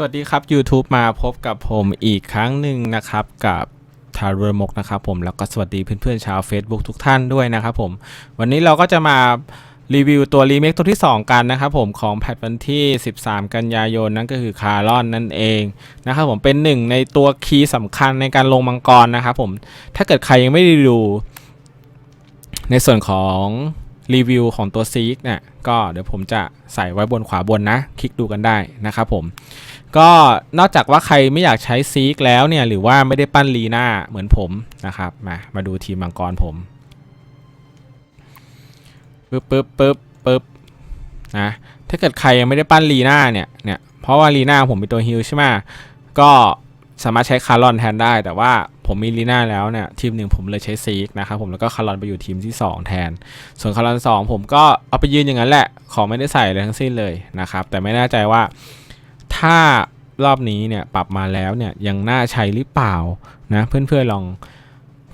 สวัสดีครับ YouTube มาพบกับผมอีกครั้งหนึ่งนะครับกับทารุรมกนะครับผมแล้วก็สวัสดีเพื่อนๆชาว Facebook ทุกท่านด้วยนะครับผม วันนี้เราก็จะมารีวิวตัวรีเมคตัวที่ 2 กันนะครับผมของแพทวันที่ 13 กันยายนนั่นก็คือคาร์ลอนนั่นเองนะครับผมเป็นหนึ่งในตัวคีย์สำคัญในการลงมังกรนะครับผมถ้าเกิดใครยังไม่ได้ดู ในส่วนของรีวิวของตัวซีกเนี่ยก็เดี๋ยวผมจะใส่ไว้บนขวาบนนะ คลิกดูกันได้นะครับผม ก็นอกจากว่าใครไม่อยากใช้ซีกแล้วเนี่ย หรือว่าไม่ได้ปั้นลีน่าเหมือนผมนะครับ มา มาดูทีมมังกรผมปึ๊บปึ๊บปึ๊บปึ๊บนะถ้าเกิดใครยังไม่ได้ปั้นลีน่าเนี่ยเนี่ยเพราะว่าลีน่าผมเป็นตัวฮิลใช่ไหมก็สามารถใช้คาร์ลอนแทนได้ แต่ว่าผมมีลีน่าแล้วเนี่ยทีมหนึ่งผมเลยใช้ซีกนะครับผมแล้วก็คาร์ลอนไปอยู่ทีมที่ 2 แทน ส่วนคาร์ลอนสองผมก็เอาไปยืนอย่างนั้นแหละ ของไม่ได้ใส่เลยทั้งสิ้นเลยนะครับแต่ไม่แน่ใจว่า ถ้ารอบนี้เนี่ยปรับมาแล้วเนี่ยยังน่าใช้หรือเปล่านะเพื่อนๆลอง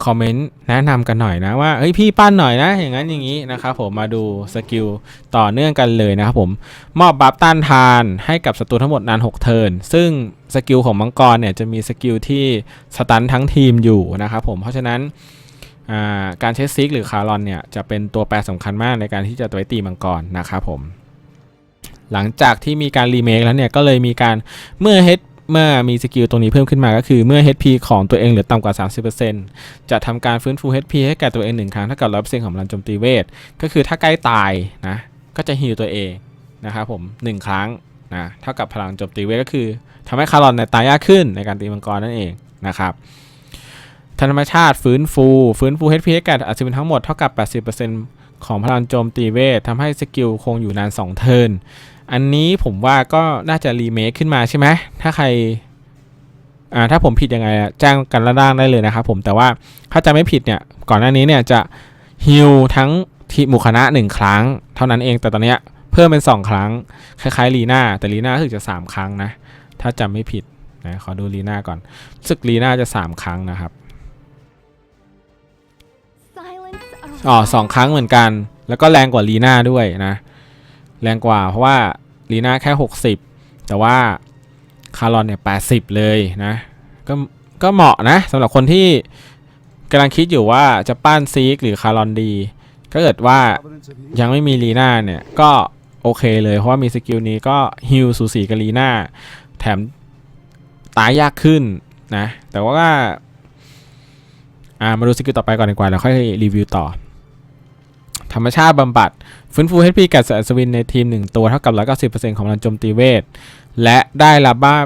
คอมเมนต์แนะนำกันหน่อยนะว่าเฮ้ยพี่ปั้นหน่อยนะ อย่างนั้นอย่างนี้นะครับผมมาดูสกิลต่อเนื่องกันเลยนะครับผมมอบบัฟต้านทานให้กับศัตรูทั้งหมดนาน 6 เทิร์นซึ่งสกิลของมังกรเนี่ยจะมีสกิลที่สตันทั้งทีมอยู่นะครับผมเพราะฉะนั้นาการใช้ซิกหรือคารอนเนี่ยจะเป็นตัวแปรสำคัญมากในการที่จะตัวตีมังกรนะครับผม หลังจากที่มีการรีเมคแล้วเนี่ยก็เลยมีการเมื่อ H เมื่อมีสกิลตรงนี้เพิ่มขึ้นมาก็คือเมื่อ HP ของตัวเองเหลือต่ำกว่า 30%จะทำการฟื้นฟู HP ให้แก่ตัวเองหนึ่งครั้งเท่ากับ100%ของพลังโจมตีเวท ก็คือถ้าใกล้ตายนะก็จะฮีลตัวเองนะครับผมหนึ่งครั้งนะเท่ากับพลังโจมตีเวทก็คือทำให้คารอนในตายยากขึ้นในการตีมังกรนั่นเองนะครับธรรมชาติฟื้นฟู ฟื้นฟู HP ให้แก่อัศวินทั้งหมดเท่ากับ 80%ของพลังโจมตีเวททำให้สกิลคงอยู่นาน 2 เทิร์น อันนี้ผมว่าก็น่าจะรีเมคขึ้นมาใช่ไหมถ้าใครอ่าถ้าผมผิดยังไงอะแจ้งกันละด้านได้เลยนะครับผมแต่ว่าถ้าจะไม่ผิดเนี่ยก่อนหน้านี้เนี่ยจะฮิลทั้งทีมหมู่คณะหนึ่งครั้ง เท่านั้นเองแต่ตอนเนี้ยเพิ่มเป็น 2 ครั้ง คล้ายๆลีน่าแต่ลีน่ารู้สึกจะ 3 ครั้งนะ ถ้าจำไม่ผิดนะขอดูลีน่าก่อนรู้สึกลีน่าจะ 3 ครั้งนะครับอ๋อสองครั้งเหมือนกัน แล้วก็แรงกว่าลีน่าด้วยนะ แรงกว่าเพราะว่าลีน่าแค่ 60 แต่ว่าคารอนเนี่ย80 เลยนะก็ก็เหมาะนะสำหรับคนที่กำลังคิดอยู่ว่าจะปั้นซีกหรือคารอนดีก็เกิดว่ายังไม่มีลีน่าเนี่ยก็โอเคเลยเพราะว่ามีสกิลนี้ก็ฮิลสูสีกับลีน่าแถมตายยากขึ้นนะแต่ว่าอ่ามาดูสกิลต่อไปก่อนดีกว่าแล้วค่อยรีวิวต่อ ธรรมชาติบำบัด ฟื้นฟู HP กับอัศวินในทีม 1 ตัวเท่ากับ 190%ของพลังโจมตีเวท และได้รับบ้า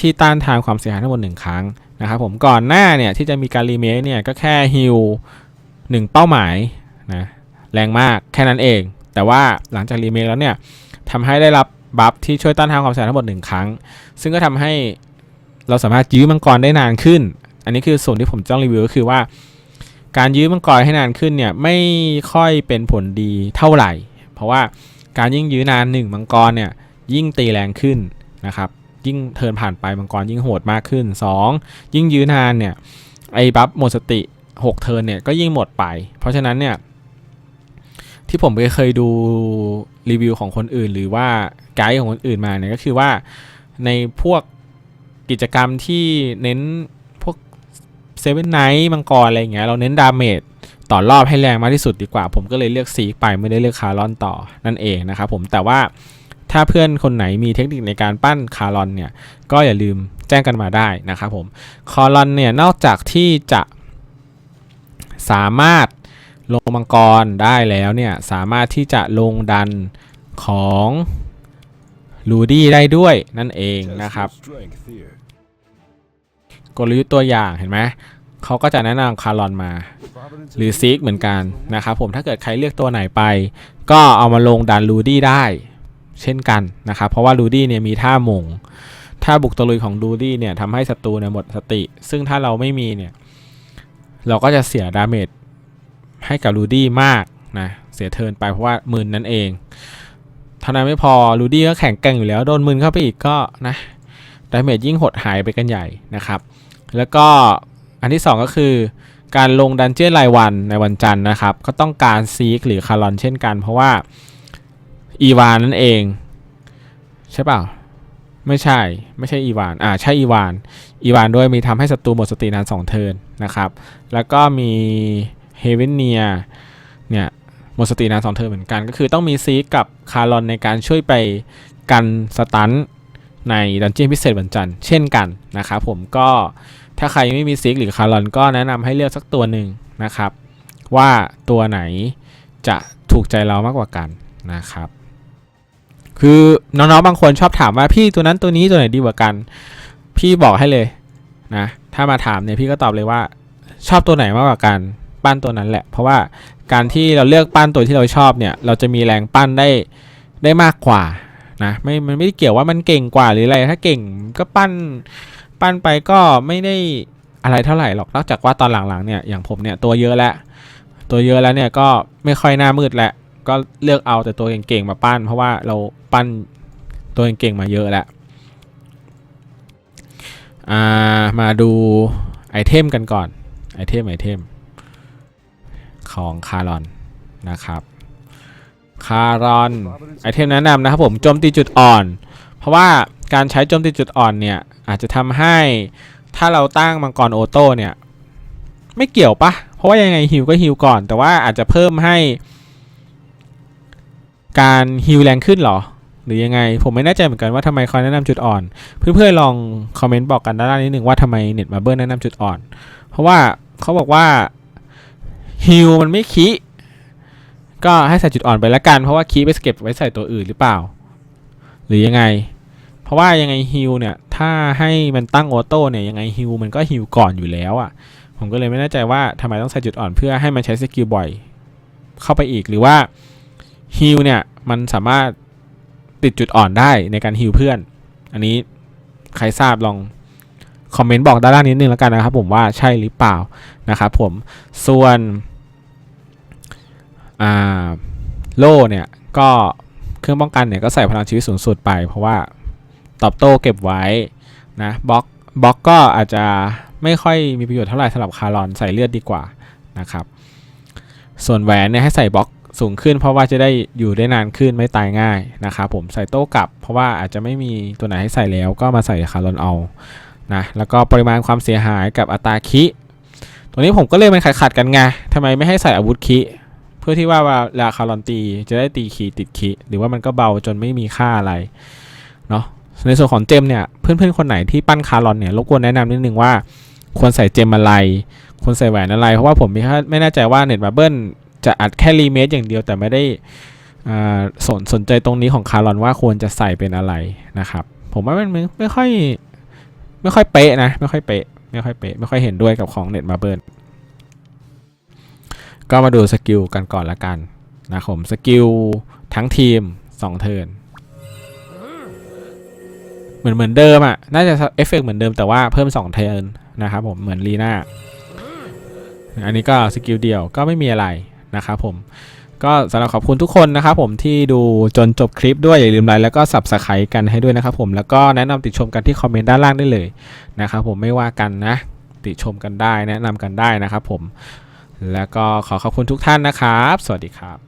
ที่ต้านทานความเสียหายทั้งหมด 1 ครั้งนะครับผมก่อนหน้าเนี่ยที่จะมีการรีเมคเนี่ยก็แค่ฮิล1 เป้าหมายนะแรงมากแค่นั้นเอง แต่ว่าหลังจากรีเมคแล้วเนี่ยทำให้ได้รับบัฟที่ช่วยต้านทานความเสียหายทั้งหมด 1 ครั้ง ซึ่งก็ทำให้เราสามารถยื้อมังกรได้นานขึ้น อันนี้คือส่วนที่ผมจ้องรีวิวก็คือว่า การยื้อมังกรให้นานขึ้นเนี่ยไม่ค่อยเป็นผลดีเท่าไหร่ เพราะว่าการยิ่งยื้อนานหนึ่งมังกรเนี่ยยิ่งตีแรงขึ้นนะครับยิ่งเทินผ่านไปมังกรยิ่งโหดมากขึ้น 2 ยิ่งยื้อนานเนี่ยไอ้บัฟหมดสติ 6 เทินเนี่ยก็ยิ่งหมดไป เพราะฉะนั้นเนี่ยที่ผมเคยดูรีวิวของคนอื่น หรือว่าไกด์ของคนอื่นมาเนี่ยก็คือว่าในพวกกิจกรรมที่เน้น เซเว่นไนท์มังกรอะไรอย่างเงี้ยเราเน้นดาเมจต่อรอบให้แรงมากที่สุดดีกว่า ผมก็เลยเลือกซีกไปไม่ได้เลือกคาร์ลอนต่อนั่นเองนะครับผมแต่ว่าถ้าเพื่อนคนไหนมีเทคนิคในการปั้นคาร์ลอนเนี่ยก็อย่าลืมแจ้งกันมาได้นะครับผมคาร์ลอนเนี่ยนอกจากที่จะสามารถลงมังกรได้แล้วเนี่ยสามารถที่จะลงดันของลูดี้ได้ด้วยนั่นเองนะครับ กลยุทธ์ตัวอย่างเห็นไหม เขาก็จะแนะนำคารอนมา หรือซิกเหมือนกันนะครับผมถ้าเกิดใครเลือกตัวไหนไป ก็เอามาลงดันลูดี้ได้ เช่นกันนะครับเพราะว่าลูดี้เนี่ยมีท่ามงท่าบุกตะลุยของลูดี้เนี่ยทำให้ศัตรูเนี่ยหมดสติ ซึ่งถ้าเราไม่มีเนี่ยเราก็จะเสียดาเมจให้กับลูดี้มากนะเสียเทินไปเพราะว่ามืนนั่นเองเท่านั้นไม่พอลูดี้ก็แข็งแกร่งอยู่แล้วโดนมืนเข้าไปอีกก็นะดาเมจยิ่งหดหายไปกันใหญ่นะครับ แล้วก็ อันที่ 2 ก็คือ การลงดันเจี้ยนรายวันในวันจันทร์นะครับ ก็ต้องการซีกหรือคารอนเช่นกัน เพราะว่าอีวานนั่นเอง ใช่เปล่า ไม่ใช่ไม่ใช่อีวานอ่าใช่อีวานอีวานด้วยมีทำให้ศัตรูหมดสตินาน2เทิร์นนะครับ แล้วก็มีเฮเวนเนียเนี่ยหมดสตินาน2เทิร์นเหมือนกัน ก็คือต้องมีซีกกับคารอนในการช่วยไปกันสตันในดันเจี้ยนพิเศษวันจันทร์เช่นกันนะครับผมก็ ถ้าใครไม่มีซีกหรือคารอนก็แนะนำให้เลือกสักตัวหนึ่งนะครับ ว่าตัวไหนจะถูกใจเรามากกว่ากันนะครับ คือน้องๆบางคนชอบถามว่าพี่ตัวนั้นตัวนี้ตัวไหนดีกว่ากัน พี่บอกให้เลยนะถ้ามาถามเนี่ยพี่ก็ตอบเลยว่า ชอบตัวไหนมากกว่ากันปั้นตัวนั้นแหละ เพราะว่าการที่เราเลือกปั้นตัวที่เราชอบเนี่ย เราจะมีแรงปั้นได้ได้มากกว่านะไม่มันไม่ได้เกี่ยวว่ามันเก่งกว่าหรืออะไรถ้าเก่งก็ปั้น ปั้นไปก็ไม่ได้อะไรเท่าไหร่หรอก นอกจากว่าตอนหลังๆเนี่ยอย่างผมเนี่ยตัวเยอะแล้วตัวเยอะแล้วเนี่ยก็ไม่ค่อยหน้ามืดแหละก็เลือกเอาแต่ตัวเก่งๆมาปั้น เพราะว่าเราปั้นตัวเก่งๆมาเยอะแล้วามาดูไอเทมกันก่อนไอเทมไอเทมของคารอนนะครับคารอนไอเทมแนะนำนะครับผมโจมตีจุดอ่อน เพราะว่า การใช้โจมตีจุดอ่อนเนี่ย อาจจะทำให้ถ้าเราตั้งมังกรโอโต้เนี่ย ไม่เกี่ยวปะเพราะว่ายังไงฮิวก็ฮิวก่อน แต่ว่าอาจจะเพิ่มให้ การฮิวแรงขึ้นหรอ หรือยังไง ผมไม่แน่ใจเหมือนกันว่าทำไมเขาแนะนำจุดอ่อน เพื่อนๆลองคอมเมนต์บอกกันด้านล่างนิดนึงว่าทำไมเน็ตมาเบิลแนะนำจุดอ่อน เพราะว่าเขาบอกว่าฮิวมันไม่คีก็ให้ใส่จุดอ่อนไปละกัน เพราะว่าคีไปเก็บไว้ใส่ตัวอื่นหรือเปล่า หรือยังไง เพราะว่ายังไงฮิวเนี่ย ถ้าให้มันตั้งออโต้เนี่ยยังไงฮิวมันก็ฮิวก่อนอยู่แล้วอะ่ะ ผมก็เลยไม่แน่ใจว่าทำไมต้องใส่จุดอ่อนเพื่อให้มันใช้สกิลบ่อย เข้าไปอีกหรือว่าฮิลเนี่ยมันสามารถติดจุดอ่อนได้ในการฮิลเพื่อน อันนี้ใครทราบลองคอมเมนต์บอกด้านล่างนิดนึงแล้วกันนะครับผมว่าใช่หรือเปล่านะครับผมส่วนโล่เนี่ยก็เครื่องป้องกันเนี่ยก็ใส่พลังชีวิตสูงสุดไปเพราะว่า ตอบโต้เก็บไว้นะบล็อกบล็อกก็อาจจะไม่ค่อยมีประโยชน์เท่าไหร่สำหรับคารอนใส่เลือดดีกว่านะครับ ส่วนแหวนเนี่ยให้ใส่บล็อกสูงขึ้น เพราะว่าจะได้อยู่ได้นานขึ้นไม่ตายง่ายนะครับผมใส่โต้กลับ เพราะว่าอาจจะไม่มีตัวไหนให้ใส่แล้วก็มาใส่คารอนเอานะแล้วก็ปริมาณความเสียหายกับอัตราคิตัวนี้ผมก็เลยมันขัดขัดกันไงทำไมไม่ให้ใส่อาวุธคิเพื่อที่ว่าเวลาคารอนตีจะได้ตีคีติดคีหรือว่ามันก็เบาจนไม่มีค่าอะไรเนาะ ในส่วนของเจมเนี่ยเพื่อนๆคนไหนที่ปั้นคารอนเนี่ยรบกวนแนะนำนิดนึงว่าควรใส่เจมอะไรควรใส่แหวนอะไร เพราะว่าผมไม่แน่ใจว่าเน็ตบับเบิลจะอัดแค่รีเมทอย่างเดียวแต่ไม่ได้สนสนใจตรงนี้ของคารอนว่าควรจะใส่เป็นอะไรนะครับ ผมว่ามันไม่ไม่ค่อยไม่ค่อยเป๊ะนะไม่ค่อยเป๊ะไม่ค่อยเป๊ะไม่ค่อยเห็นด้วยกับของเน็ตบับเบิลก็มาดูสกิลกันก่อนละกันนะครับผมสกิลทั้งทีม 2 เทิร์น เหมือนเหมือนเดิมอะ น่าจะเอฟเฟกเหมือนเดิมแต่ว่าเพิ่ม2เทิร์นนะครับผมเหมือนลีน่าอันนี้ก็สกิลเดียวก็ไม่มีอะไรนะครับผมก็สำหรับขอบคุณทุกคนนะครับผมที่ดูจนจบคลิปด้วยอย่าลืมไลค์แล้วก็สับสไครต์กันให้ด้วยนะครับผมแล้วก็แนะนำติดชมกันที่คอมเมนต์ด้านล่างได้เลยนะครับผมไม่ว่ากันนะ ติชมกันได้แนะนำกันได้นะครับผมแล้วก็ขอขอบคุณทุกท่านนะครับ สวัสดีครับ